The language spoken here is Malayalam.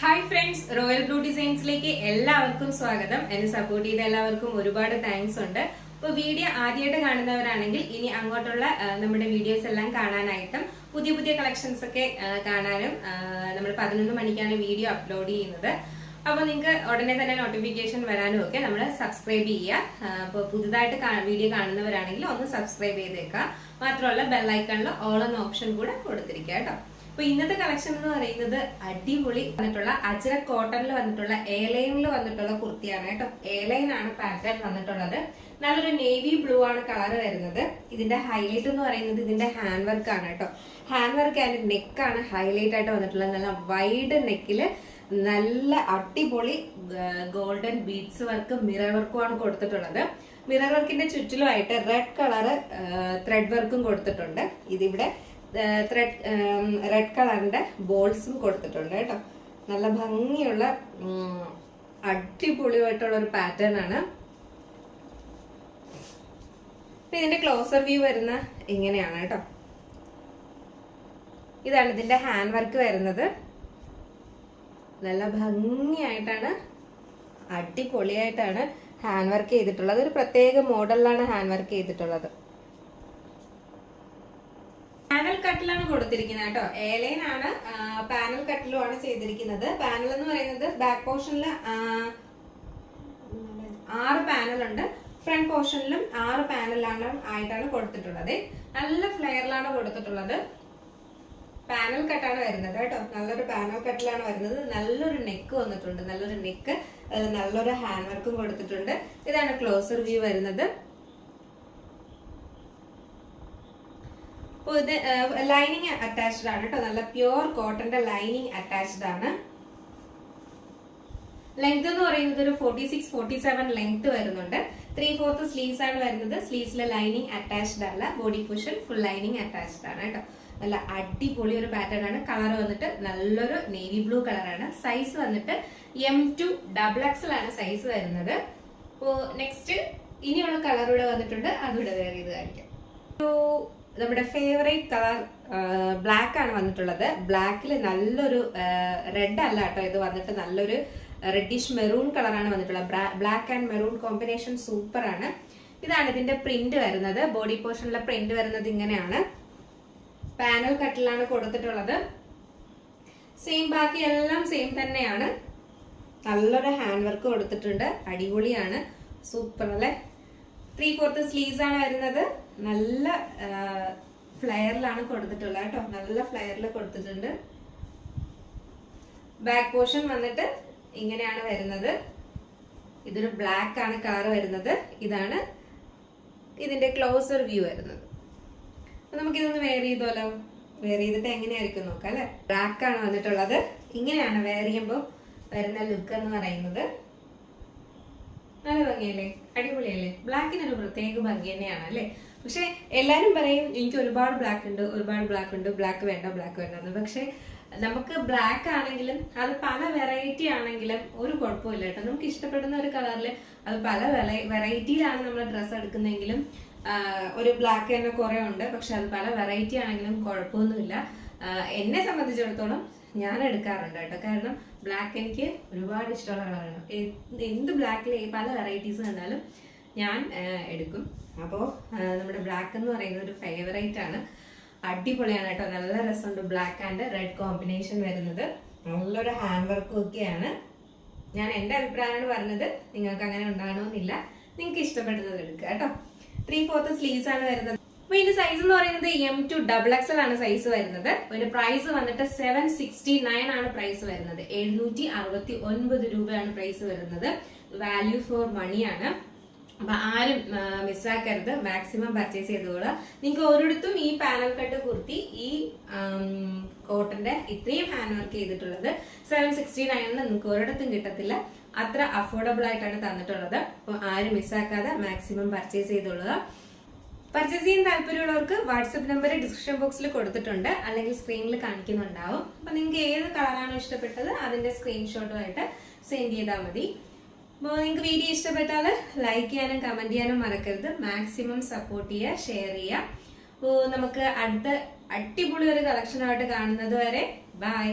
ഹായ് ഫ്രണ്ട്സ് റോയൽ ബ്ലൂ ഡിസൈൻസിലേക്ക് എല്ലാവർക്കും സ്വാഗതം. എന്നെ സപ്പോർട്ട് ചെയ്ത എല്ലാവർക്കും ഒരുപാട് താങ്ക്സ് ഉണ്ട്. ഇപ്പൊ വീഡിയോ ആദ്യമായിട്ട് കാണുന്നവരാണെങ്കിൽ ഇനി അങ്ങോട്ടുള്ള നമ്മുടെ വീഡിയോസ് എല്ലാം കാണാനായിട്ടും പുതിയ പുതിയ കളക്ഷൻസ് ഒക്കെ കാണാനും നമ്മൾ പതിനൊന്ന് മണിക്കാണ് വീഡിയോ അപ്ലോഡ് ചെയ്യുന്നത്. അപ്പോൾ നിങ്ങൾക്ക് ഉടനെ തന്നെ നോട്ടിഫിക്കേഷൻ വരാനും ഒക്കെ നമ്മൾ സബ്സ്ക്രൈബ് ചെയ്യുക. അപ്പോൾ പുതുതായിട്ട് വീഡിയോ കാണുന്നവരാണെങ്കിൽ ഒന്ന് സബ്സ്ക്രൈബ് ചെയ്തേക്കുക. മാത്രമല്ല ബെല്ലൈക്കണിൽ ഓൾ എന്ന ഓപ്ഷൻ കൂടെ കൊടുത്തിരിക്കുക കേട്ടോ. അപ്പൊ ഇന്നത്തെ കളക്ഷൻ എന്ന് പറയുന്നത് അടിപൊളി വന്നിട്ടുള്ള അജര കോട്ടണിൽ വന്നിട്ടുള്ള എയർലൈനിൽ വന്നിട്ടുള്ള കുർത്തിയാണ് കേട്ടോ. എയർലൈൻ ആണ് പാറ്റേൺ വന്നിട്ടുള്ളത്. നല്ലൊരു നേവി ബ്ലൂ ആണ് കളർ വരുന്നത്. ഇതിന്റെ ഹൈലൈറ്റ് എന്ന് പറയുന്നത് ഇതിന്റെ ഹാൻഡ് വർക്ക് ആണ് കേട്ടോ. ഹാൻഡ് വർക്ക് ആൻഡ് നെക്കാണ് ഹൈലൈറ്റ് ആയിട്ട് വന്നിട്ടുള്ളത്. നല്ല വൈഡ് നെക്കിൽ നല്ല അടിപൊളി ഗോൾഡൻ ബീഡ്സ് വർക്ക് മിറർ വർക്കും ആണ് കൊടുത്തിട്ടുള്ളത്. മിറർ വർക്കിന്റെ ചുറ്റിലുമായിട്ട് റെഡ് കളറ് ത്രെഡ് വർക്കും കൊടുത്തിട്ടുണ്ട്. ഇതിവിടെ ത്രെഡ് റെഡ് കളറിന്റെ ബോൾസും കൊടുത്തിട്ടുണ്ട് കേട്ടോ. നല്ല ഭംഗിയുള്ള അടിപൊളിയായിട്ടുള്ള ഒരു പാറ്റേൺ ആണ്. ഇതിന്റെ ക്ലോസർ വ്യൂ വരുന്ന ഇങ്ങനെയാണ് കേട്ടോ. ഇതാണ് ഇതിന്റെ ഹാൻഡ് വർക്ക് വരുന്നത്. നല്ല ഭംഗിയായിട്ടാണ് അടിപൊളിയായിട്ടാണ് ഹാൻഡ് വർക്ക് ചെയ്തിട്ടുള്ളത്. ഒരു പ്രത്യേക മോഡലിലാണ് ഹാൻഡ് വർക്ക് ചെയ്തിട്ടുള്ളത് പാനൽ കട്ടിലാണ് കൊടുത്തിരിക്കുന്നത് കേട്ടോ. എലൈൻ ആണ് പാനൽ കട്ടിലുമാണ് ചെയ്തിരിക്കുന്നത്. പാനൽ എന്ന് പറയുന്നത് ബാക്ക് പോർഷനിൽ ആറ് പാനലുണ്ട് ഫ്രണ്ട് പോർഷനിലും ആറ് പാനലാണ് ആയിട്ടാണ് കൊടുത്തിട്ടുള്ളത്. നല്ല ഫ്ലെയറിലാണ് കൊടുത്തിട്ടുള്ളത്. പാനൽ കട്ടാണ് വരുന്നത് കേട്ടോ. നല്ലൊരു പാനൽ കട്ടിലാണ് വരുന്നത്. നല്ലൊരു നെക്ക് വന്നിട്ടുണ്ട്. നല്ലൊരു നെക്ക് നല്ലൊരു ഹാൻഡ് വർക്കും കൊടുത്തിട്ടുണ്ട്. ഇതാണ് ക്ലോസർ വ്യൂ വരുന്നത്. അപ്പോൾ ഇത് ലൈനിങ് അറ്റാച്ച്ഡ് ആണ് കേട്ടോ നല്ല പ്യുവർ കോട്ടന്റെ ലൈനിങ് അറ്റാച്ച്ഡ് ആണ്. ലെങ്ത് എന്ന് പറയുന്നത് ഒരു forty six forty seven length വരുന്നുണ്ട്. ത്രീ ഫോർത്ത് സ്ലീവ്സ് ആണ് വരുന്നത്. സ്ലീവ്സിലെ ലൈനിങ് അറ്റാച്ച്ഡ് അല്ല. Body portion full lining attached ആണ് കേട്ടോ നല്ല അടിപൊളി ഒരു പാറ്റേൺ ആണ്. കളർ വന്നിട്ട് നല്ലൊരു നേവി ബ്ലൂ കളറാണ് സൈസ് വന്നിട്ട് എം ടു ഡബിൾ എക്സൽ ആണ് സൈസ് വരുന്നത്. അപ്പോൾ നെക്സ്റ്റ് ഇനിയുള്ള കളർ ഇവിടെ വന്നിട്ടുണ്ട്. അതുകൂടെ വേറെ ഇത് കാണിക്കാം. നമ്മുടെ ഫേവറേറ്റ് കളർ ബ്ലാക്ക് ആണ് വന്നിട്ടുള്ളത്. ബ്ലാക്കിൽ നല്ലൊരു റെഡ് അല്ല കേട്ടോ ഇത് വന്നിട്ട് നല്ലൊരു റെഡിഷ് മെറൂൺ കളറാണ് വന്നിട്ടുള്ളത്. Black and maroon combination super ആണ്. ഇതാണ് ഇതിന്റെ പ്രിന്റ് വരുന്നത്. ബോഡി പോർഷനിലെ പ്രിന്റ് വരുന്നത് ഇങ്ങനെയാണ്. പാനൽ കട്ടിലാണ് കൊടുത്തിട്ടുള്ളത്. സെയിം ബാക്കി എല്ലാം സെയിം തന്നെയാണ്. നല്ലൊരു ഹാൻഡ് വർക്ക് കൊടുത്തിട്ടുണ്ട്. അടിപൊളിയാണ്. സൂപ്പർ അല്ലേ? ത്രീ ഫോർത്ത് സ്ലീവ്സ് ആണ് വരുന്നത്. നല്ല ഫ്ലെയറിലാണ് കൊടുത്തിട്ടുള്ളത് കേട്ടോ. നല്ല ഫ്ലെയറിൽ കൊടുത്തിട്ടുണ്ട്. ബാക്ക് പോർഷൻ വന്നിട്ട് ഇങ്ങനെയാണ് വരുന്നത്. ഇതൊരു ബ്ലാക്ക് ആണ് കളർ വരുന്നത്. ഇതാണ് ഇതിന്റെ ക്ലോസർ വ്യൂ വരുന്നത്. നമുക്ക് നമുക്കിതൊന്ന് വെയർ ചെയ്തോലോ? വെയർ ചെയ്തിട്ട് എങ്ങനെയായിരിക്കും നോക്കാം അല്ലെ? ബ്ലാക്ക് ആണ് വന്നിട്ടുള്ളത്. ഇങ്ങനെയാണ് വെയർ ചെയ്യുമ്പോൾ വരുന്ന ലുക്ക് എന്ന് പറയുന്നത്. നല്ല ഭംഗിയല്ലേ? അടിപൊളിയല്ലേ? ബ്ലാക്കിനൊരു പ്രത്യേക ഭംഗി തന്നെയാണ് അല്ലേ? പക്ഷെ എല്ലാരും പറയും എനിക്ക് ഒരുപാട് ബ്ലാക്ക് ഉണ്ട് ഒരുപാട് ബ്ലാക്ക് ഉണ്ട് ബ്ലാക്ക് വേണ്ട ബ്ലാക്ക് വേണ്ട എന്ന്. പക്ഷെ നമുക്ക് ബ്ലാക്ക് ആണെങ്കിലും അത് പല വെറൈറ്റി ആണെങ്കിലും ഒരു കുഴപ്പമില്ല കേട്ടോ. നമുക്ക് ഇഷ്ടപ്പെടുന്ന ഒരു കളറിൽ അത് പല വെറൈറ്റിയിലാണ് നമ്മൾ ഡ്രസ്സ് എടുക്കുന്നതെങ്കിലും ഒരു ബ്ലാക്ക് തന്നെ കുറെ ഉണ്ട്. പക്ഷെ അത് പല വെറൈറ്റി ആണെങ്കിലും കുഴപ്പമൊന്നുമില്ല. എന്നെ സംബന്ധിച്ചിടത്തോളം ഞാൻ എടുക്കാറുണ്ട് കേട്ടോ. കാരണം ബ്ലാക്ക് എനിക്ക് ഒരുപാട് ഇഷ്ടമുള്ള കളറാണ്. എന്ത് ബ്ലാക്കിൽ പല വെറൈറ്റീസ് കണ്ടാലും ഞാൻ എടുക്കും. അപ്പോൾ നമ്മുടെ ബ്ലാക്ക് എന്ന് പറയുന്നത് ഒരു ഫേവറേറ്റ് ആണ്. അടിപൊളിയാണ് കേട്ടോ നല്ല രസമുണ്ട് ബ്ലാക്ക് ആൻഡ് റെഡ് കോമ്പിനേഷൻ വരുന്നത്. നല്ലൊരു ഹാൻഡ് വർക്കും ഒക്കെയാണ്. ഞാൻ എന്റെ അഭിപ്രായമാണ് പറഞ്ഞത്. നിങ്ങൾക്ക് അങ്ങനെ ഉണ്ടാകണമെന്നില്ല. നിങ്ങൾക്ക് ഇഷ്ടപ്പെടുന്നത് എടുക്കുക കേട്ടോ. ത്രീ ഫോർത്ത് സ്ലീവ്സ് ആണ് വരുന്നത്. അപ്പൊ ഇതിന്റെ സൈസ് എന്ന് പറയുന്നത് എം ടു ഡബിൾ എക്സൽ ആണ് സൈസ് വരുന്നത്. ഇതിന്റെ പ്രൈസ് വന്നിട്ട് സെവൻ സിക്സ്റ്റി നയൻ ആണ് പ്രൈസ് വരുന്നത്. എഴുന്നൂറ്റി അറുപത്തി ഒൻപത് രൂപയാണ് പ്രൈസ് വരുന്നത്. വാല്യൂ ഫോർ മണിയാണ് അപ്പൊ ആരും മിസ്സാക്കരുത് മാക്സിമം പർച്ചേസ് ചെയ്തോളുക. നിങ്ങൾക്ക് ഓരോടത്തും ഈ പാനൽ കട്ട് കുർത്തി ഈ കോട്ടന്റെ ഇത്രയും ഹാൻഡ് വർക്ക് ചെയ്തിട്ടുള്ളത് സെവൻ സിക്സ്റ്റി നയനിൽ നിങ്ങൾക്ക് ഒരിടത്തും കിട്ടത്തില്ല. അത്ര അഫോർഡബിൾ ആയിട്ടാണ് തന്നിട്ടുള്ളത്. അപ്പോൾ ആരും മിസ്സാക്കാതെ മാക്സിമം പർച്ചേസ് ചെയ്തോളുക. പർച്ചേസ് ചെയ്യാൻ താല്പര്യമുള്ളവർക്ക് വാട്സപ്പ് നമ്പർ ഡിസ്ക്രിപ്ഷൻ ബോക്സിൽ കൊടുത്തിട്ടുണ്ട്. അല്ലെങ്കിൽ സ്ക്രീനിൽ കാണിക്കുന്നുണ്ടാവും. അപ്പൊ നിങ്ങൾക്ക് ഏത് കളറാണോ ഇഷ്ടപ്പെട്ടത് അതിന്റെ സ്ക്രീൻഷോട്ടുമായിട്ട് സെൻഡ് ചെയ്താൽ മതി. അപ്പോൾ നിങ്ങൾക്ക് വീഡിയോ ഇഷ്ടപ്പെട്ടാൽ ലൈക്ക് ചെയ്യാനും കമന്റ് ചെയ്യാനും മറക്കരുത്. മാക്സിമം സപ്പോർട്ട് ചെയ്യുക ഷെയർ ചെയ്യുക. അപ്പോൾ നമുക്ക് അടുത്ത അടിപൊളി ഒരു കളക്ഷനായിട്ട് കാണുന്നത് വരെ ബൈ